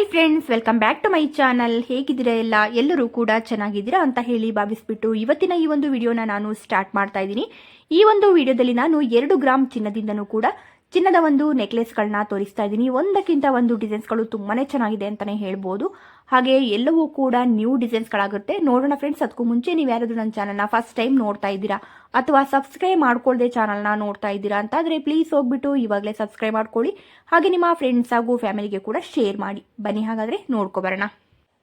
Hi friends welcome back to my channel ಹೇಗಿದ್ದೀರಾ ಎಲ್ಲ? ಎಲ್ಲರೂ ಕೂಡ ಚೆನ್ನಾಗಿದ್ದೀರಾ ಅಂತ ಹೇಳಿ ಭಾವಿಸ್ಬಿಟ್ಟು ಇವತ್ತಿನ ಈ ಒಂದು ವಿಡಿಯೋನ ನಾನು ಸ್ಟಾರ್ಟ್ ಮಾಡ್ತಾ ಇದ್ದೀನಿ. ಈ ಒಂದು ವಿಡಿಯೋದಲ್ಲಿ ನಾನು ಎರಡು ಗ್ರಾಮ್ ಚಿನ್ನದಿಂದನೂ ಕೂಡ ಚಿನ್ನದ ಒಂದು ನೆಕ್ಲೆಸ್ಗಳನ್ನ ತೋರಿಸ್ತಾ ಇದ್ದೀನಿ. ಒಂದಕ್ಕಿಂತ ಒಂದು ಡಿಸೈನ್ಸ್ಗಳು ತುಂಬಾನೇ ಚೆನ್ನಾಗಿದೆ ಅಂತಾನೆ ಹೇಳ್ಬೋದು. ಹಾಗೆ ಎಲ್ಲವೂ ಕೂಡ ನ್ಯೂ ಡಿಸೈನ್ಸ್ಗಳಾಗುತ್ತೆ ನೋಡೋಣ ಫ್ರೆಂಡ್ಸ್ ಅದಕ್ಕೂ ಮುಂಚೆ ನೀವು ಯಾರಾದರೂ ನನ್ನ ಚಾನಲ್ನ ಫಸ್ಟ್ ಟೈಮ್ ನೋಡ್ತಾ ಇದ್ದೀರಾ, ಅಥವಾ ಸಬ್ಸ್ಕ್ರೈಬ್ ಮಾಡ್ಕೊಳ್ಳದೆ ಚಾನಲ್ನ ನೋಡ್ತಾ ಇದ್ದೀರಾ ಅಂತಾದರೆ ಪ್ಲೀಸ್ ಹೋಗ್ಬಿಟ್ಟು ಇವಾಗಲೇ ಸಬ್ಸ್ಕ್ರೈಬ್ ಮಾಡ್ಕೊಳ್ಳಿ. ಹಾಗೆ ನಿಮ್ಮ ಫ್ರೆಂಡ್ಸ್ ಹಾಗೂ ಫ್ಯಾಮಿಲಿಗೆ ಕೂಡ ಶೇರ್ ಮಾಡಿ. ಬನ್ನಿ ಹಾಗಾದರೆ ನೋಡ್ಕೊಬರೋಣ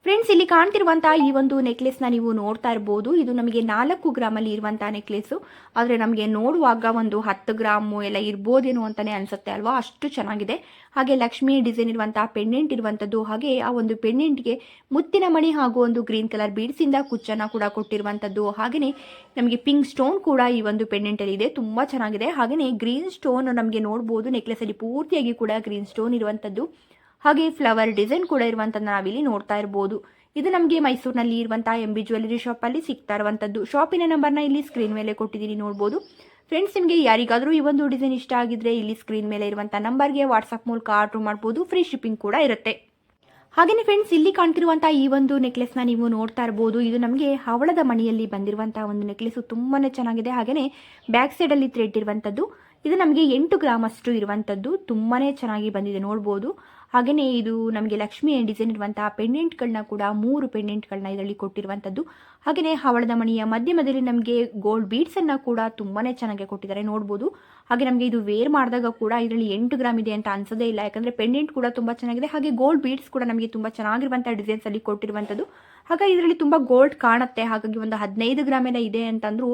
ಫ್ರೆಂಡ್ಸ್ ಇಲ್ಲಿ ಕಾಣ್ತಿರುವಂತಹ ಈ ಒಂದು ನೆಕ್ಲೆಸ್ನ ನೀವು ನೋಡ್ತಾ ಇರ್ಬೋದು. ಇದು ನಮಗೆ ನಾಲ್ಕು ಗ್ರಾಮಲ್ಲಿ ಇರುವಂತಹ ನೆಕ್ಲೆಸ್ ಆದರೆ ನಮಗೆ ನೋಡುವಾಗ ಒಂದು ಹತ್ತು ಗ್ರಾಮು ಎಲ್ಲ ಇರ್ಬೋದೇನು ಅಂತಾನೆ ಅನ್ಸುತ್ತೆ ಅಲ್ವಾ? ಅಷ್ಟು ಚೆನ್ನಾಗಿದೆ. ಹಾಗೆ ಲಕ್ಷ್ಮಿ ಡಿಸೈನ್ ಇರುವಂತಹ ಪೆಂಡೆಂಟ್ ಇರುವಂತದ್ದು ಹಾಗೆ ಆ ಒಂದು ಪೆಂಡೆಂಟ್ಗೆ ಮುತ್ತಿನ ಮಣಿ ಹಾಗೂ ಒಂದು ಗ್ರೀನ್ ಕಲರ್ ಬೀಡ್ಸಿಂದ ಕುಚ್ಚನ್ನ ಕೂಡ ಕೊಟ್ಟಿರುವಂತದ್ದು ಹಾಗೆಯೇ ನಮಗೆ ಪಿಂಕ್ ಸ್ಟೋನ್ ಕೂಡ ಈ ಒಂದು ಪೆಂಡೆಂಟಲ್ಲಿ ಇದೆ. ತುಂಬಾ ಚೆನ್ನಾಗಿದೆ. ಹಾಗೆಯೇ ಗ್ರೀನ್ ಸ್ಟೋನ್ ನಮಗೆ ನೋಡಬಹುದು ನೆಕ್ಲೆಸ್ ಅಲ್ಲಿ ಪೂರ್ತಿಯಾಗಿ ಕೂಡ ಗ್ರೀನ್ ಸ್ಟೋನ್ ಇರುವಂಥದ್ದು. ಹಾಗೆ ಫ್ಲವರ್ ಡಿಸೈನ್ ಕೂಡ ಇರುವಂಥದ್ದು ನಾವಿಲ್ಲಿ ನೋಡ್ತಾ ಇರ್ಬೋದು. ಇದು ನಮಗೆ ಮೈಸೂರಿನಲ್ಲಿ ಇರುವಂತಹ ಎಂ ಬಿ ಜ್ಯುವೆಲರಿ ಶಾಪಲ್ಲಿ ಸಿಗ್ತಾ ಇರುವಂಥದ್ದು ಶಾಪಿನ ನಂಬರ್ನ ಇಲ್ಲಿ ಸ್ಕ್ರೀನ್ ಮೇಲೆ ಕೊಟ್ಟಿದ್ದೀನಿ, ನೋಡ್ಬೋದು. ಫ್ರೆಂಡ್ಸ್ ನಿಮಗೆ ಯಾರಿಗಾದರೂ ಈ ಒಂದು ಡಿಸೈನ್ ಇಷ್ಟ ಆಗಿದ್ರೆ ಇಲ್ಲಿ ಸ್ಕ್ರೀನ್ ಮೇಲೆ ಇರುವಂಥ ನಂಬರ್ಗೆ ವಾಟ್ಸಪ್ ಮೂಲಕ ಆರ್ಡರ್ ಮಾಡ್ಬೋದು. ಫ್ರೀ ಶಿಪ್ಪಿಂಗ್ ಕೂಡ ಇರುತ್ತೆ. ಹಾಗೆಯೇ ಫ್ರೆಂಡ್ಸ್ ಇಲ್ಲಿ ಕಾಣ್ತಿರುವಂತಹ ಈ ಒಂದು ನೆಕ್ಲೆಸ್ನ ನೀವು ನೋಡ್ತಾ ಇರ್ಬೋದು. ಇದು ನಮಗೆ ಹವಳದ ಮಣಿಯಲ್ಲಿ ಬಂದಿರುವಂತಹ ಒಂದು ನೆಕ್ಲೆಸ್ ತುಂಬಾನೇ ಚೆನ್ನಾಗಿದೆ. ಹಾಗೆಯೇ ಬ್ಯಾಕ್ ಸೈಡಲ್ಲಿ ಥ್ರೆಡ್ ಇರುವಂತದ್ದು. ಇದು ನಮಗೆ ಎಂಟು ಗ್ರಾಮ್ ಅಷ್ಟು ಇರುವಂಥದ್ದು ತುಂಬಾನೇ ಚೆನ್ನಾಗಿ ಬಂದಿದೆ. ನೋಡ್ಬೋದು. ಹಾಗೆಯೇ ಇದು ನಮಗೆ ಲಕ್ಷ್ಮಿ ಡಿಸೈನ್ ಇರುವಂತಹ ಪೆಂಡೆಂಟ್ಗಳನ್ನ ಕೂಡ ಮೂರು ಪೆಂಡೆಂಟ್ಗಳನ್ನ ಇದರಲ್ಲಿ ಕೊಟ್ಟಿರುವಂಥದ್ದು ಹಾಗೆಯೇ ಹವಳದ ಮಣಿಯ ಮಧ್ಯಮದಲ್ಲಿ ನಮಗೆ ಗೋಲ್ಡ್ ಬೀಡ್ಸನ್ನು ಕೂಡ ತುಂಬಾನೇ ಚೆನ್ನಾಗಿ ಕೊಟ್ಟಿದ್ದಾರೆ, ನೋಡ್ಬೋದು. ಹಾಗೆ ನಮಗೆ ಇದು ವೇರ್ ಮಾಡಿದಾಗ ಕೂಡ ಇದರಲ್ಲಿ ಎಂಟು ಗ್ರಾಮ್ ಇದೆ ಅಂತ ಅನ್ಸೋದೇ ಇಲ್ಲ, ಯಾಕಂದರೆ ಪೆಂಡೆಂಟ್ ಕೂಡ ತುಂಬ ಚೆನ್ನಾಗಿದೆ. ಹಾಗೆ ಗೋಲ್ಡ್ ಬೀಡ್ಸ್ ಕೂಡ ನಮಗೆ ತುಂಬ ಚೆನ್ನಾಗಿರುವಂಥ ಡಿಸೈನ್ಸಲ್ಲಿ ಕೊಟ್ಟಿರುವಂಥದ್ದು ಹಾಗೆ ಇದರಲ್ಲಿ ತುಂಬ ಗೋಲ್ಡ್ ಕಾಣುತ್ತೆ. ಹಾಗಾಗಿ ಒಂದು ಹದಿನೈದು ಗ್ರಾಮ್ ಎಲ್ಲ ಇದೆ ಅಂತಂದ್ರೂ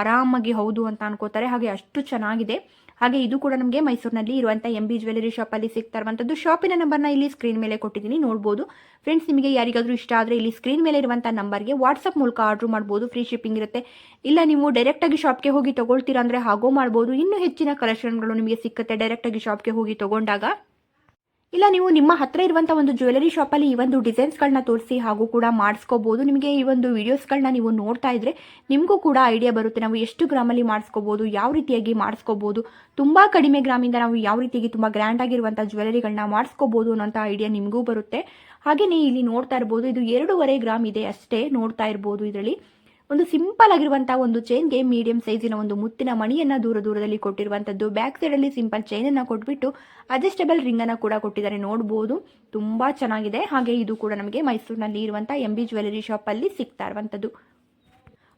ಆರಾಮಾಗಿ ಹೌದು ಅಂತ ಅನ್ಕೋತಾರೆ. ಹಾಗೆ ಅಷ್ಟು ಚೆನ್ನಾಗಿದೆ. ಹಾಗೆ ಇದು ಕೂಡ ನಮಗೆ ಮೈಸೂರಿನಲ್ಲಿ ಇರುವಂಥ ಎಂ ಬಿ ಜ್ಯುವೆಲರಿ ಶಾಪಲ್ಲಿ ಸಿಗ್ತಾ ಇರುವಂಥದ್ದು ಶಾಪಿನ ನಂಬರ್ನ ಇಲ್ಲಿ ಸ್ಕ್ರೀನ್ ಮೇಲೆ ಕೊಟ್ಟಿದ್ದೀನಿ, ನೋಡ್ಬೋದು. ಫ್ರೆಂಡ್ಸ್ ನಿಮಗೆ ಯಾರಿಗಾದರೂ ಇಷ್ಟ ಆದರೆ ಇಲ್ಲಿ ಸ್ಕ್ರೀನ್ ಮೇಲೆ ಇರುವಂಥ ನಂಬರ್ಗೆ ವಾಟ್ಸಪ್ ಮೂಲಕ ಆರ್ಡ್ರ್ ಮಾಡ್ಬೋದು. ಫ್ರೀ ಶಿಪ್ಪಿಂಗ್ ಇರುತ್ತೆ. ಇಲ್ಲ, ನೀವು ಡೈರೆಕ್ಟಾಗಿ ಶಾಪ್ಗೆ ಹೋಗಿ ತೊಗೊಳ್ತೀರಾ ಅಂದರೆ ಹಾಗೂ ಮಾಡ್ಬೋದು. ಇನ್ನೂ ಹೆಚ್ಚಿನ ಕಲೆಕ್ಷನ್ಗಳು ನಿಮಗೆ ಸಿಕ್ಕುತ್ತೆ ಡೈರೆಕ್ಟಾಗಿ ಶಾಪ್ಗೆ ಹೋಗಿ ತೊಗೊಂಡಾಗ. ಇಲ್ಲ, ನೀವು ನಿಮ್ಮ ಹತ್ರ ಇರುವಂಥ ಒಂದು ಜ್ಯುವೆಲರಿ ಶಾಪಲ್ಲಿ ಈ ಒಂದು ಡಿಸೈನ್ಸ್ಗಳನ್ನ ತೋರಿಸಿ ಹಾಗೂ ಕೂಡ ಮಾಡಿಸ್ಕೋಬಹುದು ನಿಮಗೆ ಈ ಒಂದು ವಿಡಿಯೋಸ್ಗಳನ್ನ ನೀವು ನೋಡ್ತಾ ಇದ್ರೆ ನಿಮಗೂ ಕೂಡ ಐಡಿಯಾ ಬರುತ್ತೆ. ನಾವು ಎಷ್ಟು ಗ್ರಾಮಲ್ಲಿ ಮಾಡಿಸ್ಕೋಬಹುದು ಯಾವ ರೀತಿಯಾಗಿ ಮಾಡಿಸ್ಕೋಬಹುದು ತುಂಬ ಕಡಿಮೆ ಗ್ರಾಮಿಂದ ನಾವು ಯಾವ ರೀತಿಯಾಗಿ ತುಂಬ ಗ್ರ್ಯಾಂಡ್ ಆಗಿರುವಂಥ ಜ್ಯುವೆಲರಿಗಳನ್ನ ಮಾಡಿಸ್ಕೋಬಹುದು ಅನ್ನೋಂಥ ಐಡಿಯಾ ನಿಮಗೂ ಬರುತ್ತೆ. ಹಾಗೆಯೇ ಇಲ್ಲಿ ನೋಡ್ತಾ ಇರ್ಬೋದು. ಇದು ಎರಡೂವರೆ ಗ್ರಾಮ್ ಇದೆ ಅಷ್ಟೇ ನೋಡ್ತಾ ಇರ್ಬೋದು ಇದರಲ್ಲಿ. ಒಂದು ಸಿಂಪಲ್ ಆಗಿರುವಂತಹ ಒಂದು ಚೈನ್ಗೆ ಮೀಡಿಯಂ ಸೈಜಿನ ಒಂದು ಮುತ್ತಿನ ಮಣಿಯನ್ನ ದೂರ ದೂರದಲ್ಲಿ ಕೊಟ್ಟಿರುವಂತದ್ದು. ಬ್ಯಾಕ್ ಸೈಡ್ ಅಲ್ಲಿ ಸಿಂಪಲ್ ಚೈನ್ ಅನ್ನ ಕೊಟ್ಬಿಟ್ಟು ಅಡ್ಜಸ್ಟಬಲ್ ರಿಂಗ್ ಅನ್ನ ಕೂಡ ಕೊಟ್ಟಿದ್ದಾರೆ. ನೋಡಬಹುದು ತುಂಬಾ ಚೆನ್ನಾಗಿದೆ. ಹಾಗೆ ಇದು ಕೂಡ ನಮಗೆ ಮೈಸೂರಿನಲ್ಲಿ ಇರುವಂತಹ ಎಂ ಬಿ ಜ್ಯುವೆಲರಿ ಶಾಪ್ ಅಲ್ಲಿ ಸಿಗ್ತಾ ಇರುವಂತದ್ದು.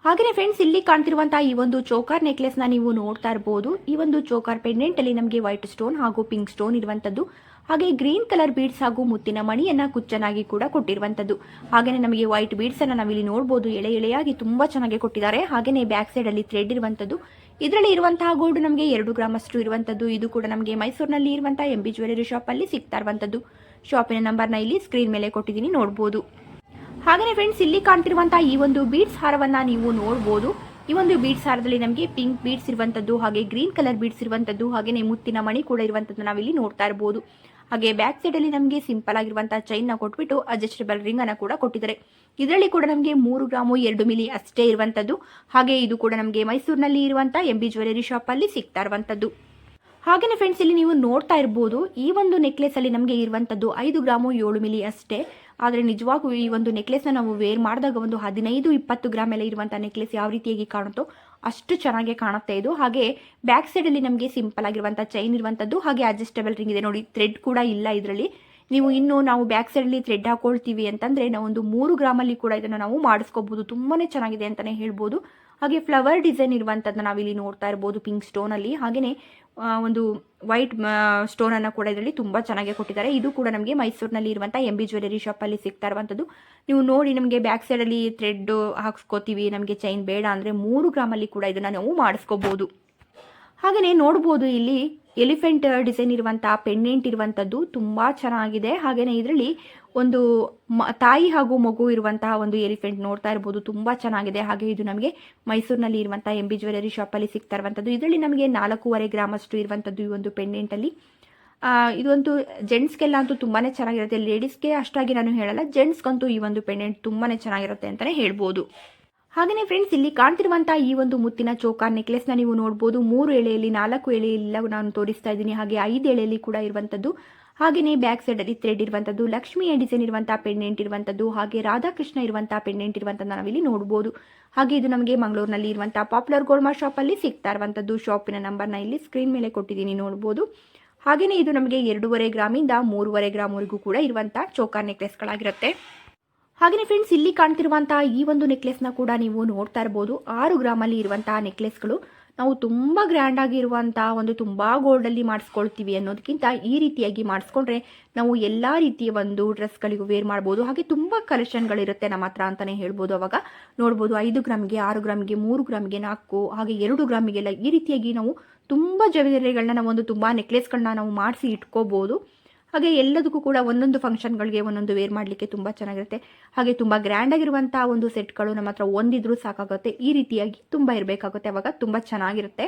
ಹಾಗೆ ಫ್ರೆಂಡ್ಸ್ ಇಲ್ಲಿ ಕಾಣ್ತಿರುವಂತಹ ಈ ಒಂದು ಚೋಕಾರ್ ನೆಕ್ಲೆಸ್ನ ನೀವು ನೋಡ್ತಾ ಇರಬಹುದು ಈ ಒಂದು ಚೋಕಾರ್ ಪೆಂಡೆಂಟ್ ಅಲ್ಲಿ ನಮಗೆ ವೈಟ್ ಸ್ಟೋನ್ ಹಾಗೂ ಪಿಂಕ್ ಸ್ಟೋನ್ ಇರುವಂತದ್ದು. ಹಾಗೆ ಗ್ರೀನ್ ಕಲರ್ ಬೀಡ್ಸ್ ಹಾಗೂ ಮುತ್ತಿನ ಮಣಿಯನ್ನ ಕುಚ್ಚನಾಗಿ ಕೂಡ ಕೊಟ್ಟಿರುವಂತದ್ದು ಹಾಗೆಯೇ ನಮಗೆ ವೈಟ್ ಬೀಡ್ಸ್ ಅನ್ನ ನಾವಿಲ್ಲಿ ನೋಡಬಹುದು ಎಳೆ ಎಳೆಯಾಗಿ ತುಂಬಾ ಚೆನ್ನಾಗಿ ಕೊಟ್ಟಿದ್ದಾರೆ. ಹಾಗೆಯೇ ಬ್ಯಾಕ್ ಸೈಡ್ ಅಲ್ಲಿ ಥ್ರೆಡ್ ಇರುವಂತದ್ದು ಇದರಲ್ಲಿ ಇರುವಂತಹ ಗೋಲ್ಡ್ ನಮಗೆ ಎರಡು ಗ್ರಾಮ್ ಅಷ್ಟು ಇರುವಂತದ್ದು ಇದು ಕೂಡ ನಮಗೆ ಮೈಸೂರಿನಲ್ಲಿ ಇರುವಂತಹ ಎಂ ಬಿ ಜ್ಯುವೆಲರಿ ಶಾಪ್ ಅಲ್ಲಿ ಸಿಗ್ತಾ ಇರುವಂತದ್ದು ಶಾಪಿನ ನಂಬರ್ನ ಇಲ್ಲಿ ಸ್ಕ್ರೀನ್ ಮೇಲೆ ಕೊಟ್ಟಿದ್ದೀನಿ. ನೋಡಬಹುದು ಹಾಗೆಯೇ ಫ್ರೆಂಡ್ಸ್ ಇಲ್ಲಿ ಕಾಣ್ತಿರುವಂತಹ ಈ ಒಂದು ಬೀಡ್ಸ್ ಹಾರವನ್ನ ನೀವು ನೋಡಬಹುದು ಈ ಒಂದು ಬೀಡ್ಸ್ ಹಾರದಲ್ಲಿ ನಮಗೆ ಪಿಂಕ್ ಬೀಡ್ಸ್ ಇರುವಂತದ್ದು ಹಾಗೆ ಗ್ರೀನ್ ಕಲರ್ ಬೀಡ್ಸ್ ಇರುವಂತದ್ದು ಹಾಗೆಯೇ ಮುತ್ತಿನ ಮಣಿ ಕೂಡ ಇರುವಂತದ್ದು ನಾವಿಲ್ಲಿ ನೋಡ್ತಾ ಇರಬಹುದು ಹಾಗೆ ಬ್ಯಾಕ್ ಸೈಡ್ ಅಲ್ಲಿ ನಮಗೆ ಸಿಂಪಲ್ ಆಗಿರುವಂತಹ ಚೈನ್ನ ಕೊಟ್ಬಿಟ್ಟು ಅಡ್ಜಸ್ಟಬಲ್ ರಿಂಗ್ ಅನ್ನ ಕೂಡ ಕೊಟ್ಟಿದ್ದಾರೆ. ಇದರಲ್ಲಿ ಕೂಡ ನಮಗೆ ಮೂರು ಗ್ರಾಮು, ಎರಡು ಮಿಲಿ ಅಷ್ಟೇ ಇರುವಂತದ್ದು. ಹಾಗೆ ಇದು ಕೂಡ ನಮಗೆ ಮೈಸೂರಿನಲ್ಲಿ ಇರುವಂತಹ ಎಂ ಬಿ ಜ್ಯುವೆಲರಿ ಶಾಪ್ ಅಲ್ಲಿ ಸಿಗ್ತಾ ಇರುವಂತದ್ದು. ಹಾಗೇನೆ ಫ್ರೆಂಡ್ಸ್ ಇಲ್ಲಿ ನೀವು ನೋಡ್ತಾ ಇರಬಹುದು ಈ ಒಂದು ನೆಕ್ಲೆಸ್ ಅಲ್ಲಿ ನಮಗೆ ಇರುವಂತದ್ದು ಐದು ಗ್ರಾಮು, ಏಳು ಮಿಲಿ ಅಷ್ಟೇ. ಆದರೆ ನಿಜವಾಗೂ ಈ ಒಂದು ನೆಕ್ಲೆಸ್ನ ನಾವು ವೇರ್ ಮಾಡಿದಾಗ ಒಂದು ಹದಿನೈದು, ಇಪ್ಪತ್ತು ಗ್ರಾಮ್ ಎಲ್ಲ ಇರುವಂತಹ ನೆಕ್ಲೆಸ್ ಯಾವ ರೀತಿಯಾಗಿ ಕಾಣುತ್ತೋ ಅಷ್ಟು ಚೆನ್ನಾಗಿ ಕಾಣುತ್ತೆ ಇದು. ಹಾಗೆ ಬ್ಯಾಕ್ ಸೈಡ್ ಅಲ್ಲಿ ನಮಗೆ ಸಿಂಪಲ್ ಆಗಿರುವಂತ ಚೈನ್ ಇರುವಂತದ್ದು, ಹಾಗೆ ಅಡ್ಜಸ್ಟೇಬಲ್ ರಿಂಗ್ ಇದೆ ನೋಡಿ ಥ್ರೆಡ್ ಕೂಡ ಇಲ್ಲ ಇದರಲ್ಲಿ. ನೀವು ಇನ್ನು ನಾವು ಬ್ಯಾಕ್ ಸೈಡ್ ಅಲ್ಲಿ ಥ್ರೆಡ್ ಹಾಕೊಳ್ತೀವಿ ಅಂತಂದ್ರೆ ನಾವು ಒಂದು ಮೂರು ಗ್ರಾಮಲ್ಲಿ ಕೂಡ ಇದನ್ನು ನಾವು ಮಾಡಿಸ್ಕೋಬೋದು. ತುಂಬಾನೇ ಚೆನ್ನಾಗಿದೆ ಅಂತಾನೆ ಹೇಳ್ಬೋದು. ಹಾಗೆ ಫ್ಲವರ್ ಡಿಸೈನ್ ಇರುವಂಥದ್ದು ನಾವಿಲ್ಲಿ ನೋಡ್ತಾ ಇರ್ಬೋದು ಪಿಂಕ್ ಸ್ಟೋನಲ್ಲಿ ಹಾಗೆಯೇ ಒಂದು ವೈಟ್ ಸ್ಟೋನನ್ನು ಕೂಡ ಇದರಲ್ಲಿ ತುಂಬ ಚೆನ್ನಾಗಿ ಕೊಟ್ಟಿದ್ದಾರೆ. ಇದು ಕೂಡ ನಮಗೆ ಮೈಸೂರಿನಲ್ಲಿ ಇರುವಂಥ ಎಂ ಬಿ ಜ್ಯುವೆಲರಿ ಶಾಪಲ್ಲಿ ಸಿಗ್ತಾ ಇರುವಂಥದ್ದು ನೀವು ನೋಡಿ ನಮಗೆ ಬ್ಯಾಕ್ ಸೈಡಲ್ಲಿ ಥ್ರೆಡ್ ಹಾಕ್ಸ್ಕೋತೀವಿ, ನಮಗೆ ಚೈನ್ ಬೇಡ ಅಂದರೆ ಮೂರು ಗ್ರಾಮಲ್ಲಿ ಕೂಡ ಇದನ್ನು ನಾವು ಮಾಡಿಸ್ಕೋಬೋದು. ಹಾಗೆಯೇ ನೋಡ್ಬೋದು ಇಲ್ಲಿ ಎಲಿಫೆಂಟ್ ಡಿಸೈನ್ ಇರುವಂಥ ಪೆಂಡೆಂಟ್ ಇರುವಂಥದ್ದು ತುಂಬ ಚೆನ್ನಾಗಿದೆ. ಹಾಗೆಯೇ ಇದರಲ್ಲಿ ಒಂದು ತಾಯಿ ಹಾಗೂ ಮಗು ಇರುವಂತಹ ಒಂದು ಎಲಿಫೆಂಟ್ ನೋಡ್ತಾ ಇರ್ಬೋದು. ತುಂಬ ಚೆನ್ನಾಗಿದೆ. ಹಾಗೆ ಇದು ನಮಗೆ ಮೈಸೂರಿನಲ್ಲಿ ಇರುವಂಥ ಎಂ ಬಿ ಜ್ಯುವೆಲರಿ ಶಾಪಲ್ಲಿ ಸಿಗ್ತಾ ಇರುವಂಥದ್ದು ಇದರಲ್ಲಿ ನಮಗೆ ನಾಲ್ಕೂವರೆ ಗ್ರಾಮ್ ಅಷ್ಟು ಇರುವಂಥದ್ದು ಈ ಒಂದು ಪೆಂಡೆಂಟಲ್ಲಿ ಇದೊಂದು ಜೆಂಟ್ಸ್ಗೆಲ್ಲ ಅಂತೂ ತುಂಬಾ ಚೆನ್ನಾಗಿರುತ್ತೆ. ಲೇಡೀಸ್ಗೆ ಅಷ್ಟಾಗಿ ನಾನು ಹೇಳಲ್ಲ. ಜೆಂಟ್ಸ್ಗಂತೂ ಈ ಒಂದು ಪೆಂಡೆಂಟ್ ತುಂಬಾನೇ ಚೆನ್ನಾಗಿರುತ್ತೆ ಅಂತಲೇ ಹೇಳ್ಬೋದು. ಹಾಗೆಯೇ ಫ್ರೆಂಡ್ಸ್ ಇಲ್ಲಿ ಕಾಣ್ತಿರುವಂತಹ ಈ ಒಂದು ಮುತ್ತಿನ ಚೌಕಾ ನೆಕ್ಲೆಸ್ನ ನೀವು ನೋಡಬಹುದು ಮೂರು ಎಳೆಯಲ್ಲಿ, ನಾಲ್ಕು ಎಳೆಯಲ್ಲಿ ನಾನು ತೋರಿಸ್ತಾ ಇದ್ದೀನಿ. ಹಾಗೆ ಐದು ಎಳೆಯಲ್ಲಿ ಕೂಡ ಇರುವಂತದ್ದು. ಹಾಗೆಯೇ ಬ್ಯಾಕ್ ಸೈಡ್ ಅಲ್ಲಿ ಥ್ರೆಡ್ ಇರುವಂತದ್ದು, ಲಕ್ಷ್ಮಿಯ ಡಿಸೈನ್ ಇರುವಂತಹ ಪೆಂಡೆಂಟ್ ಇರುವಂತದ್ದು, ಹಾಗೆ ರಾಧಾಕೃಷ್ಣ ಇರುವಂತಹ ಪೆಂಡೆಂಟ್ ಇರುವಂತಹ ನಾವಿಲ್ಲಿ ನೋಡಬಹುದು ಹಾಗೆ ಇದು ನಮಗೆ ಮಂಗಳೂರಿನಲ್ಲಿ ಇರುವಂತಹ ಪಾಪ್ಯುಲರ್ ಗೋಲ್ಮಾ ಶಾಪ್ ಅಲ್ಲಿ ಸಿಗ್ತಾ ಇರುವಂಥದ್ದು ಶಾಪಿನ ನಂಬರ್ನ ಇಲ್ಲಿ ಸ್ಕ್ರೀನ್ ಮೇಲೆ ಕೊಟ್ಟಿದ್ದೀನಿ ನೋಡಬಹುದು ಹಾಗೆಯೇ ಇದು ನಮಗೆ ಎರಡೂವರೆ ಗ್ರಾಮಿಂದ ಮೂರುವರೆ ಗ್ರಾಮ್ವರೆಗೂ ಕೂಡ ಇರುವಂತಹ ಚೋಕರ್ ನೆಕ್ಲೆಸ್ಗಳಾಗಿರುತ್ತೆ ಹಾಗೆಯೇ ಫ್ರೆಂಡ್ಸ್ ಇಲ್ಲಿ ಕಾಣ್ತಿರುವಂತಹ ಈ ಒಂದು ನೆಕ್ಲೆಸ್ನ ಕೂಡ ನೀವು ನೋಡ್ತಾ ಇರ್ಬೋದು. ಆರು ಗ್ರಾಮಲ್ಲಿ ಇರುವಂತಹ ನೆಕ್ಲೆಸ್ಗಳು ನಾವು ತುಂಬ ಗ್ರ್ಯಾಂಡ್ ಆಗಿರುವಂತಹ ಒಂದು ತುಂಬ ಗೋಲ್ಡಲ್ಲಿ ಮಾಡಿಸ್ಕೊಳ್ತೀವಿ ಅನ್ನೋದಕ್ಕಿಂತ ಈ ರೀತಿಯಾಗಿ ಮಾಡಿಸ್ಕೊಂಡ್ರೆ ನಾವು ಎಲ್ಲ ರೀತಿಯ ಒಂದು ಡ್ರೆಸ್ಗಳಿಗೂ ವೇರ್ ಮಾಡ್ಬೋದು. ಹಾಗೆ ತುಂಬ ಕಲೆಕ್ಷನ್ಗಳಿರುತ್ತೆ ನಮ್ಮ ಹತ್ರ ಅಂತಲೇ ಹೇಳ್ಬೋದು ಅವಾಗ. ನೋಡ್ಬೋದು ಐದು ಗ್ರಾಮ್ಗೆ ಆರು ಗ್ರಾಮ್ಗೆ ಮೂರು ಗ್ರಾಮ್ಗೆ ನಾಲ್ಕು, ಹಾಗೆ ಎರಡು ಗ್ರಾಮಿಗೆಲ್ಲ ಈ ರೀತಿಯಾಗಿ ನಾವು ತುಂಬ ಜ್ಯುವೆಲರಿಗಳನ್ನ ನಾವು ಒಂದು ತುಂಬ ನೆಕ್ಲೆಸ್ಗಳನ್ನ ನಾವು ಮಾಡಿಸಿ ಇಟ್ಕೋಬೋದು. ಹಾಗೆ ಎಲ್ಲದಕ್ಕೂ ಕೂಡ ಒಂದೊಂದು ಫಂಕ್ಷನ್ಗಳಿಗೆ ಒಂದೊಂದು ವೇರ್ ಮಾಡಲಿಕ್ಕೆ ತುಂಬ ಚೆನ್ನಾಗಿರುತ್ತೆ. ಹಾಗೆ ತುಂಬ ಗ್ರ್ಯಾಂಡ್ ಆಗಿರುವಂಥ ಒಂದು ಸೆಟ್ಗಳು ನಮ್ಮ ಹತ್ರ ಒಂದಿದ್ರೂ ಸಾಕಾಗುತ್ತೆ. ಈ ರೀತಿಯಾಗಿ ತುಂಬ ಇರಬೇಕಾಗುತ್ತೆ. ಅವಾಗ ತುಂಬ ಚೆನ್ನಾಗಿರುತ್ತೆ.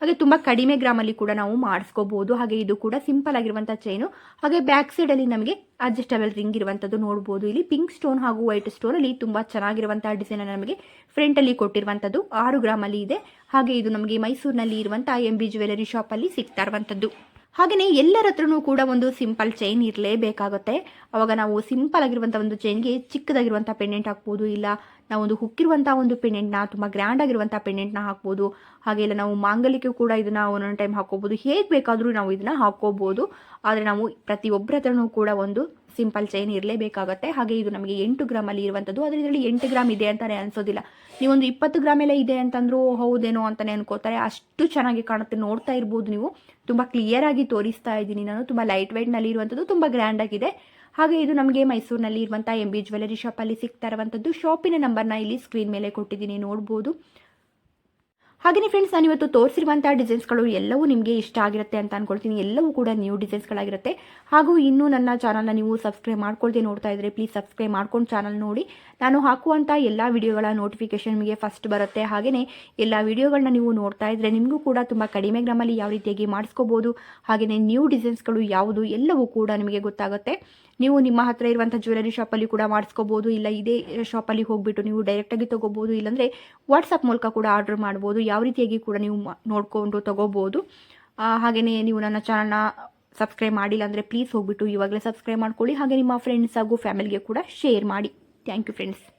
ಹಾಗೆ ತುಂಬ ಕಡಿಮೆ ಗ್ರಾಮಲ್ಲಿ ಕೂಡ ನಾವು ಮಾಡಿಸ್ಕೋಬಹುದು ಹಾಗೆ ಇದು ಕೂಡ ಸಿಂಪಲ್ ಆಗಿರುವಂಥ ಚೈನು ಹಾಗೆ ಬ್ಯಾಕ್ ಸೈಡಲ್ಲಿ ನಮಗೆ ಅಡ್ಜಸ್ಟಬಲ್ ರಿಂಗ್ ಇರುವಂಥದ್ದು ನೋಡ್ಬೋದು. ಇಲ್ಲಿ ಪಿಂಕ್ ಸ್ಟೋನ್ ಹಾಗೂ ವೈಟ್ ಸ್ಟೋನ್ ಅಲ್ಲಿ ತುಂಬ ಚೆನ್ನಾಗಿರುವಂತಹ ಡಿಸೈನ್ ನಮಗೆ ಫ್ರಂಟ್ ಅಲ್ಲಿ ಕೊಟ್ಟಿರುವಂಥದ್ದು ಆರು ಗ್ರಾಮಲ್ಲಿ ಇದೆ. ಹಾಗೆ ಇದು ನಮಗೆ ಮೈಸೂರಿನಲ್ಲಿ ಇರುವಂತಹ ಎಂ ಬಿ ಜ್ಯುವೆಲರಿ ಅಲ್ಲಿ ಸಿಗ್ತಾ ಇರುವಂಥದ್ದು ಹಾಗೆಯೇ ಎಲ್ಲರ ಹತ್ರನೂ ಕೂಡ ಒಂದು ಸಿಂಪಲ್ ಚೈನ್ ಇರಲೇಬೇಕಾಗುತ್ತೆ. ಅವಾಗ ನಾವು ಸಿಂಪಲ್ ಆಗಿರುವಂಥ ಒಂದು ಚೈನ್ಗೆ ಚಿಕ್ಕದಾಗಿರುವಂಥ ಪೆಂಡೆಂಟ್ ಹಾಕ್ಬೋದು, ಇಲ್ಲ ನಾವು ಒಂದು ಹುಕ್ಕಿರುವಂಥ ಒಂದು ಪೆಂಡೆಂಟ್ನ ತುಂಬ ಗ್ರ್ಯಾಂಡ್ ಆಗಿರುವಂಥ ಪೆಂಡೆಂಟ್ನ ಹಾಕ್ಬೋದು. ಹಾಗೆ ಇಲ್ಲ ನಾವು ಮಾಂಗಲ್ಯಕ್ಕೆ ಕೂಡ ಇದನ್ನು ಒಂದೊಂದು ಟೈಮ್ ಹಾಕೋಬೋದು ಹೇಗೆ ಬೇಕಾದರೂ ನಾವು ಇದನ್ನು ಹಾಕೋಬೋದು ಆದರೆ ನಾವು ಪ್ರತಿಯೊಬ್ಬರ ಹತ್ರನೂ ಕೂಡ ಒಂದು ಸಿಂಪಲ್ ಚೈನ್ ಇರಲೇಬೇಕಾಗುತ್ತೆ. ಹಾಗೆ ಇದು ನಮಗೆ ಎಂಟು ಗ್ರಾಮಲ್ಲಿ ಇರುವಂಥದ್ದು ಆದರೆ ಇದರಲ್ಲಿ ಎಂಟು ಗ್ರಾಮ್ ಇದೆ ಅಂತಲೇ ಅನಿಸೋದಿಲ್ಲ. ನೀವೊಂದು ಇಪ್ಪತ್ತು ಗ್ರಾಮ್ ಎಲ್ಲ ಇದೆ ಅಂತಂದ್ರು ಹೌದೇನೋ ಅಂತಾನೆ ಅನ್ಕೋತಾರೆ. ಅಷ್ಟು ಚೆನ್ನಾಗಿ ಕಾಣುತ್ತೆ. ನೋಡ್ತಾ ಇರ್ಬೋದು ನೀವು. ತುಂಬ ಕ್ಲಿಯರ್ ಆಗಿ ತೋರಿಸ್ತಾ ಇದ್ದೀನಿ ನಾನು. ತುಂಬ ಲೈಟ್ ವೆಯ್ಟ್ನಲ್ಲಿ ಇರುವಂಥದ್ದು ತುಂಬ ಗ್ರ್ಯಾಂಡ್ ಆಗಿದೆ. ಹಾಗೆ ಇದು ನಮಗೆ ಮೈಸೂರಿನಲ್ಲಿ ಇರುವಂಥ ಎಂ ಬಿ ಜ್ಯುವೆಲರಿ ಶಾಪಲ್ಲಿ ಸಿಗ್ತಾ ಇರುವಂಥದ್ದು ಶಾಪಿನ ನಂಬರ್ನ ಇಲ್ಲಿ ಸ್ಕ್ರೀನ್ ಮೇಲೆ ಕೊಟ್ಟಿದ್ದೀನಿ. ನೋಡ್ಬೋದು. ಹಾಗೆಯೇ ಫ್ರೆಂಡ್ಸ್ ನಾನು ಇವತ್ತು ತೋರಿಸಿರುವಂಥ ಡಿಸೈನ್ಸ್ಗಳು ಎಲ್ಲವೂ ನಿಮಗೆ ಇಷ್ಟ ಆಗಿರುತ್ತೆ ಅಂತ ಅನ್ಕೊಳ್ತೀನಿ. ಎಲ್ಲವೂ ಕೂಡ ನ್ಯೂ ಡಿಸೈನ್ಸ್ಗಳಾಗಿರುತ್ತೆ ಹಾಗೂ ಇನ್ನೂ ನನ್ನ ಚಾನಲ್ನ ನೀವು ಸಬ್ಸ್ಕ್ರೈಬ್ ಮಾಡ್ಕೊಳ್ದೆ ನೋಡ್ತಾ ಇದ್ದರೆ ಪ್ಲೀಸ್ ಸಬ್ಸ್ಕ್ರೈಬ್ ಮಾಡ್ಕೊಂಡು ಚಾನಲ್ ನೋಡಿ. ನಾನು ಹಾಕುವಂಥ ಎಲ್ಲ ವಿಡಿಯೋಗಳ ನೋಟಿಫಿಕೇಶನ್ ನಿಮಗೆ ಫಸ್ಟ್ ಬರುತ್ತೆ. ಹಾಗೆಯೇ ಎಲ್ಲ ವಿಡಿಯೋಗಳನ್ನ ನೀವು ನೋಡ್ತಾ ಇದ್ದರೆ ನಿಮಗೂ ಕೂಡ ತುಂಬ ಕಡಿಮೆ ಗ್ರಾಮಲ್ಲಿ ಯಾವ ರೀತಿಯಾಗಿ ಮಾಡಿಸ್ಕೋಬೋದು. ಹಾಗೆಯೇ ನ್ಯೂ ಡಿಸೈನ್ಸ್ಗಳು ಯಾವುದು ಎಲ್ಲವೂ ಕೂಡ ನಿಮಗೆ ಗೊತ್ತಾಗುತ್ತೆ. ನೀವು ನಿಮ್ಮ ಹತ್ರ ಇರುವಂಥ ಜ್ಯುವೆಲರಿ ಶಾಪಲ್ಲಿ ಕೂಡ ಮಾಡಿಸ್ಕೋಬೋದು, ಇಲ್ಲ ಇದೇ ಶಾಪಲ್ಲಿ ಹೋಗಿಬಿಟ್ಟು ನೀವು ಡೈರೆಕ್ಟಾಗಿ ತೊಗೋಬೋದು, ಇಲ್ಲಾಂದರೆ ವಾಟ್ಸಪ್ ಮೂಲಕ ಕೂಡ ಆರ್ಡರ್ ಮಾಡ್ಬೋದು, ಯಾವ ರೀತಿಯಾಗಿ ಕೂಡ ನೀವು ನೋಡಿಕೊಂಡು ತೊಗೋಬೋದು. ಹಾಗೆಯೇ ನೀವು ನನ್ನ ಚಾನಲ್ನ ಸಬ್ಸ್ಕ್ರೈಬ್ ಮಾಡಿಲ್ಲ ಅಂದರೆ ಪ್ಲೀಸ್ ಹೋಗ್ಬಿಟ್ಟು ಇವಾಗಲೇ ಸಬ್ಸ್ಕ್ರೈಬ್ ಮಾಡ್ಕೊಳ್ಳಿ, ಹಾಗೆ ನಿಮ್ಮ ಫ್ರೆಂಡ್ಸ್ ಹಾಗೂ ಫ್ಯಾಮಿಲಿಗೆ ಕೂಡ ಶೇರ್ ಮಾಡಿ. Thank you friends